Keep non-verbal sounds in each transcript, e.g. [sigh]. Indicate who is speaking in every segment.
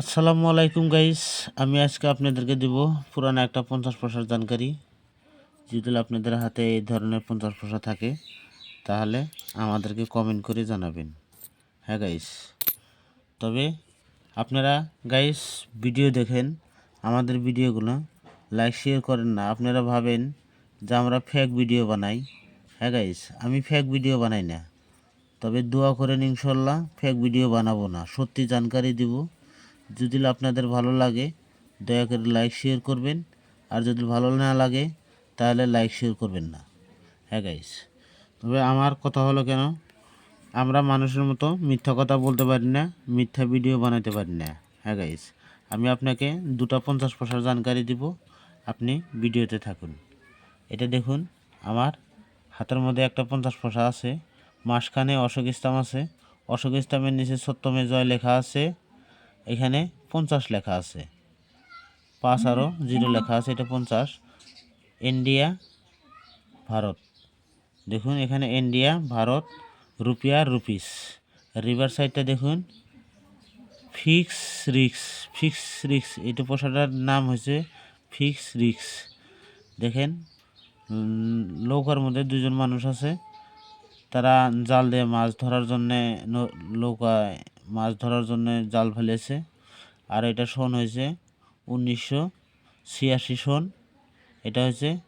Speaker 1: আসসালামু আলাইকুম গাইস আমি আজকে আপনাদেরকে দিব পুরানো একটা পঞ্চাশ পয়সার জানকারি। যদি আপনাদের হাতে এই ধরনের পঞ্চাশ পয়সা থাকে, তাহলে আমাদেরকে কমেন্ট করে জানাবেন। হ্যাঁ গাইস তবে আপনারা গাইস ভিডিও দেখেন। আমাদের ভিডিওগুলো লাইক শেয়ার করেন না। আপনারা ভাবেন যে আমরা ফেক ভিডিও বানাই। হ্যাঁ গাইস আমি ফেক ভিডিও বানাই না। তবে দোয়া করেন ইনশাল্লাহ ফেক ভিডিও বানাবো না। সত্যি জানকারি দিব। যদি আপনাদের ভালো লাগে, দয়া করে লাইক শেয়ার করবেন। আর যদি ভালো না লাগে, তাহলে লাইক শেয়ার করবেন না। হ্যাঁ গাইস তবে আমার কথা হলো কেন? আমরা মানুষের মতো মিথ্যা কথা বলতে পারি না, মিথ্যা ভিডিও বানাতে পারি না। হ্যাঁ গাইস আমি আপনাকে দুটা পঞ্চাশ পয়সার জানকারি দিব, আপনি ভিডিওতে থাকুন। এটা দেখুন, আমার হাতের মধ্যে একটা পঞ্চাশ পয়সা আছে, মাঝখানে অশোক ইসলাম আছে। অশোক ইসলামের নিচে সত্যমে জয় লেখা আছে। এখানে পঞ্চাশ লেখা আছে। পাঁচ আরও জিরো লেখা আছে, এটা পঞ্চাশ। ইন্ডিয়া, ভারত। দেখুন, এখানে India, Bharat, rupiya, rupees. Reverse সাইডটা দেখুন। ফিক্স রিক্স ফিক্স রিক্স। এটা পোশাটার নাম হয়েছে ফিক্স রিক্স। দেখেন নৌকার মধ্যে দুজন মানুষ আছে। তারা জাল দিয়ে মাছ ধরার জন্যে নৌকায় মাছ ধরার জন্য জাল ফেলেছে। আর এটা সন হয়েছে উনিশশো ছিয়াশি সন। এটা হচ্ছে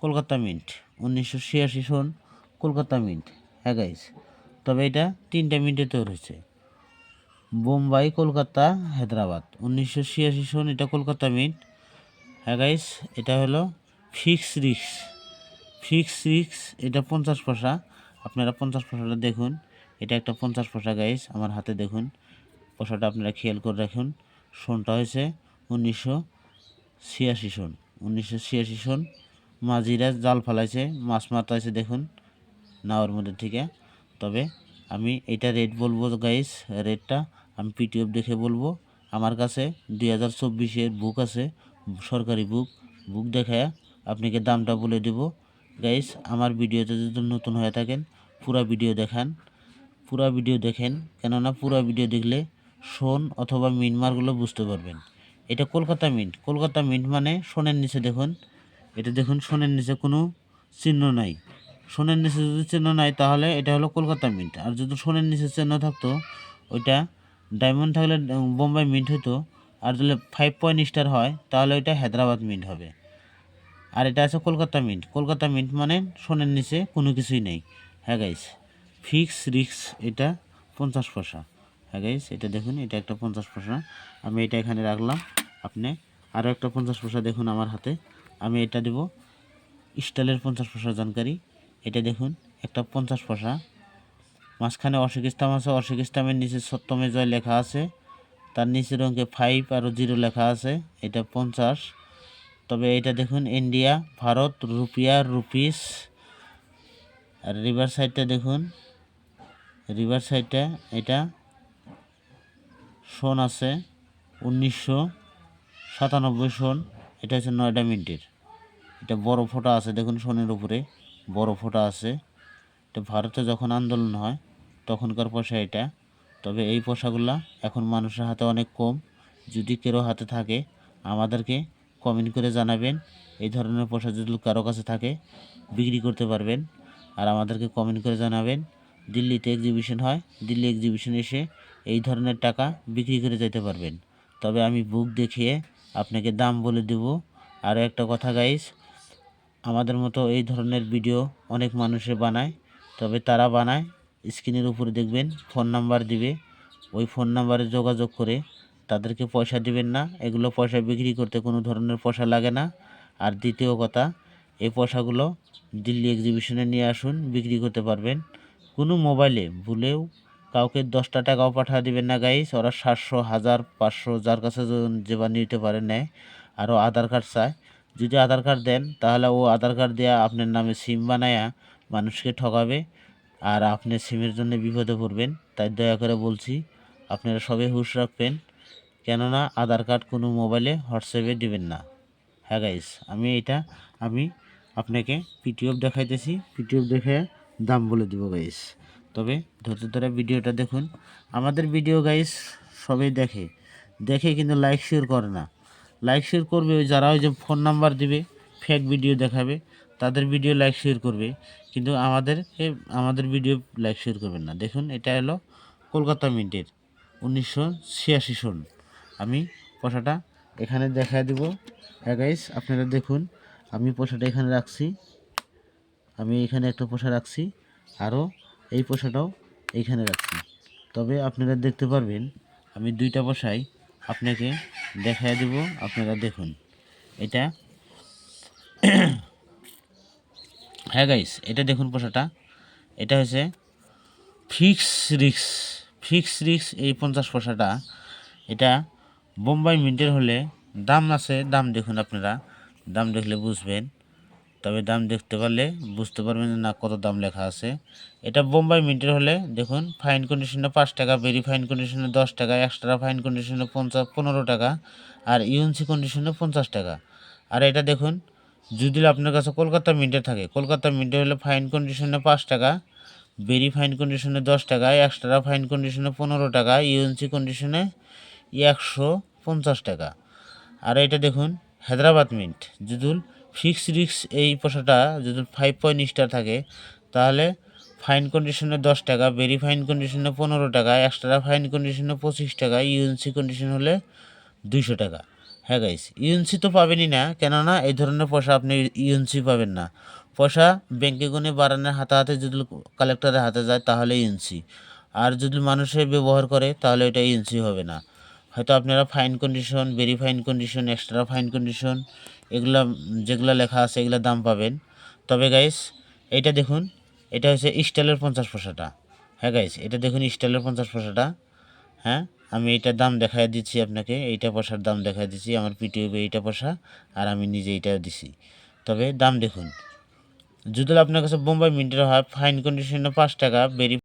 Speaker 1: কলকাতা মিন্ট। উনিশশো ছিয়াশি সন কলকাতা মিন্ট। হ্যাঁ গাইস তবে এটা তিনটা মিন্টে তৈরি হয়েছে। বোম্বাই, কলকাতা, হায়দ্রাবাদ। উনিশশো ছিয়াশি সন এটা কলকাতা মিন্ট। হ্যাঁ গাইস এটা হলো ফিক্স রিক্স ফিক্স রিক্স এটা পঞ্চাশ পয়সা। আপনারা পঞ্চাশ পয়সাটা দেখুন। এটা একটা পঞ্চাশ পয়সা গাইস আমার হাতে দেখুন। পয়সাটা আপনারা খেয়াল করে রাখুন। সনটা হয়েছে উনিশশো ছিয়াশি সন। উনিশশো ছিয়াশি সন। মাঝিরা জাল ফালাইছে, মাছ মারতাইছে দেখুন, নাওয়ার মধ্যে থেকে। তবে আমি এটা রেট বলব গাইস রেটটা আমি পিটিএফ দেখে বলব। আমার কাছে দুই হাজার চব্বিশের বুক আছে, সরকারি বুক বুক দেখায় আপনাকে দামটা বলে দেব। গাইস আমার ভিডিওতে যদি নতুন হয়ে থাকেন, পুরা ভিডিও দেখান। পুরা ভিডিও দেখেন, কেননা পুরা ভিডিও দেখলে সোন অথবা মিনমারগুলো বুঝতে পারবেন। এটা কলকাতা মিন্ট কলকাতা মিন্ট মানে সোনের নিচে দেখুন। এটা দেখুন, সোনের নিচে কোনো চিহ্ন নাই। সোনের নিচে যদি চিহ্ন নাই, তাহলে এটা হলো কলকাতা মিন্ট আর যদি সোনের নিচে চিহ্ন থাকতো, ওইটা ডায়মন্ড থাকলে বোম্বাই মিন্ট হতো আর যদি ফাইভ পয়েন্ট স্টার হয়, তাহলে ওইটা হায়দ্রাবাদ মিন্ট হবে। আর এটা আছে কলকাতা মিন্ট কলকাতা মিন্ট মানে সোনের নিচে কোনো কিছুই নেই। হ্যাঁ গাইস ফিক্স রিক্স এটা পঞ্চাশ পয়সা। হ্যাঁ গাইস এটা দেখুন, এটা একটা পঞ্চাশ পয়সা। আমি এটা এখানে রাখলাম। আপনি আরও একটা পঞ্চাশ পয়সা দেখুন আমার হাতে। আমি এটা দেব স্টাইলের পঞ্চাশ পয়সা জানকারি। এটা দেখুন, একটা পঞ্চাশ পয়সা। মাঝখানে অশোক ইসলাম আছে, অশোক ইসলামের নিচে সত্যমে জয় লেখা আছে। তার নিচের অঙ্কে ফাইভ আর জিরো লেখা আছে। এটা পঞ্চাশ। তবে এটা দেখুন ইন্ডিয়া ভারত, রুপিয়া রুপিস আর রিভার সাইডটা দেখুন রিভার সাইডটা, এটা সন আছে, উনিশশো সাতানব্বই সন, এটা হচ্ছে নয়ডা মিনিটের। এটা বড় ফোঁটা আছে, দেখুন সোনের উপরে, বড় ফোঁটা আছে। এটা ভারতে যখন আন্দোলন হয়, তখনকার পয়সা এটা। তবে এই পয়সাগুলা এখন মানুষের হাতে অনেক কম। যদি কেউ হাতে থাকে, আমাদেরকে কমেন্ট করে জানাবেন, এই ধরনের পয়সা যদি কারও কাছে থাকে, বিক্রি করতে পারবেন। আর আমাদেরকে কমেন্ট করে জানাবেন দিল্লিতে এক্সিবিশন হয়। দিল্লি এক্সিবিশনে এসে এই ধরনের টাকা বিক্রি করে যেতে পারবেন। তবে আমি বুক দেখিয়ে আপনাকে দাম বলে দেব। আর একটা কথা গাইস আমাদের মতো এই ধরনের ভিডিও অনেক মানুষে বানায়, তবে তারা বানায় স্ক্রিনের উপরে দেখবেন ফোন নাম্বার দিবে। ওই ফোন নাম্বারে যোগাযোগ করে তাদেরকে পয়সা দিবেন না। এগুলো পয়সা বিক্রি করতে কোনো ধরনের পয়সা লাগে না। আর দ্বিতীয় কথা, এই পয়সাগুলো দিল্লি এক্সিবিশনে নিয়ে আসুন, বিক্রি করতে পারবেন। কোনো মোবাইলে ভুলেও কাউকে দশটা টাকাও পাঠা দিবেন না গাইস ওরা সাতশো, হাজার, পাঁচশো, যার কাছে যেবার নিতে পারে নেয়। আরও আধার কার্ড চায়। যদি আধার কার্ড দেন, তাহলে ও আধার কার্ড দেওয়া আপনার নামে সিম বানায়া মানুষকে ঠকাবে আর আপনি সিমের জন্য বিপদে পড়বেন। তাই দয়া করে বলছি, আপনারা সবাই হুশ রাখবেন। কেননা আধার কার্ড কোনো মোবাইলে হোয়াটসঅ্যাপে দেবেন না। হ্যাঁ গাইস আমি এটা, আমি আপনাকে পিটিএফ দেখাইতেছি। পিটিএফ দেখে দাম বলে দিব গাইস তবে ধৈর্য ধরে ভিডিওটা দেখুন। আমাদের ভিডিও গাইস সবাই দেখে। দেখে কিন্তু লাইক শেয়ার করে না। লাইক শেয়ার করবে ওই যারা ওই যে ফোন নাম্বার দিবে ফেক ভিডিও দেখাবে, তাদের ভিডিও লাইক শেয়ার করবে। কিন্তু আমাদেরকে আমাদের ভিডিও লাইক শেয়ার করবেন না। দেখুন, এটা হলো কলকাতা মিন্টের উনিশশো ছিয়াশি সন। আমি পোষাটা এখানে দেখায় দিব। গাইস আপনারা দেখুন, আমি পোষাটা এখানে রাখছি। আমি এখানে একটা পোষা রাখছি, আরও এই পোষাটাও এইখানে রাখছি। তবে আপনারা দেখতে পারবেন, আমি দুইটা পোষাই আপনাকে দেখায় দেব, আপনারা দেখুন। এটা [coughs] হ্যাঁ গাইস এটা দেখুন পোষাটা। এটা হচ্ছে ফিক্স রিক্স ফিক্স রিক্স এই পঞ্চাশ পয়সাটা এটা বোম্বাই মিন্টের হলে দাম আছে, দাম দেখুন আপনারা। দাম দেখলে বুঝবেন। তবে দাম দেখতে পারলে বুঝতে পারবেন যে না কত দাম লেখা আছে। এটা বোম্বাই মিন্টের হলে দেখুন ফাইন কন্ডিশনে পাঁচ টাকা ভেরি ফাইন কন্ডিশনে দশ টাকা এক্সট্রা ফাইন কন্ডিশনে পঞ্চাশ, পনেরো টাকা, আর ইউএনসি কন্ডিশনে পঞ্চাশ টাকা। আর এটা দেখুন, যদি আপনার কাছে কলকাতা মিন্টে থাকে, কলকাতা মিন্টে হলে ফাইন কন্ডিশনে পাঁচ টাকা ভেরি ফাইন কন্ডিশনে দশ টাকা এক্সট্রা ফাইন কন্ডিশনে পনেরো টাকা ইউএনসি কন্ডিশনে একশো পঞ্চাশ টাকা। আর এটা দেখুন, হায়দ্রাবাদ মিন্ট, যদি ফিক্স রিক্স এই পোষাটা যদি ফাইভ পয়েন্ট স্টার থাকে, তাহলে ফাইন কন্ডিশনে দশ টাকা ভেরি ফাইন কন্ডিশনে পনেরো টাকা এক্সট্রা ফাইন কন্ডিশনে পঁচিশ টাকা ইউএনসি কন্ডিশন হলে দুইশো টাকা। হ্যাঁ গাইস ইউএনসি তো পাবেনই না, কেননা এই ধরনের পয়সা আপনি ইউএনসি পাবেন না। পয়সা ব্যাংকে গুনে বাড়ানোর হাতে হাতে যদি কালেক্টরের হাতে যায়, তাহলে ইউএনসি আর যদি মানুষের ব্যবহার করে, তাহলে এটা ইউএনসি হবে না। হয়তো আপনারা fine condition very fine condition extra fine condition এগুলা, যেগুলো লেখা আছে, এগুলো দাম পাবেন। তবে গাইস এইটা দেখুন, এটা হচ্ছে স্টাইলের পঞ্চাশ পয়সাটা। হ্যাঁ গাইস এটা দেখুন স্টাইলের পঞ্চাশ পয়সাটা। হ্যাঁ আমি এইটার দাম দেখাই দিচ্ছি আপনাকে, এইটা পয়সার দাম দেখাই দিচ্ছি, আমার পিটিএফে এইটা পয়সা, আর আমি নিজে এইটা দিছি। তবে দাম দেখুন। যদি আপনার কাছে বোম্বাই মিন্টের হয় ফাইন কন্ডিশনে পাঁচ টাকা ভেরি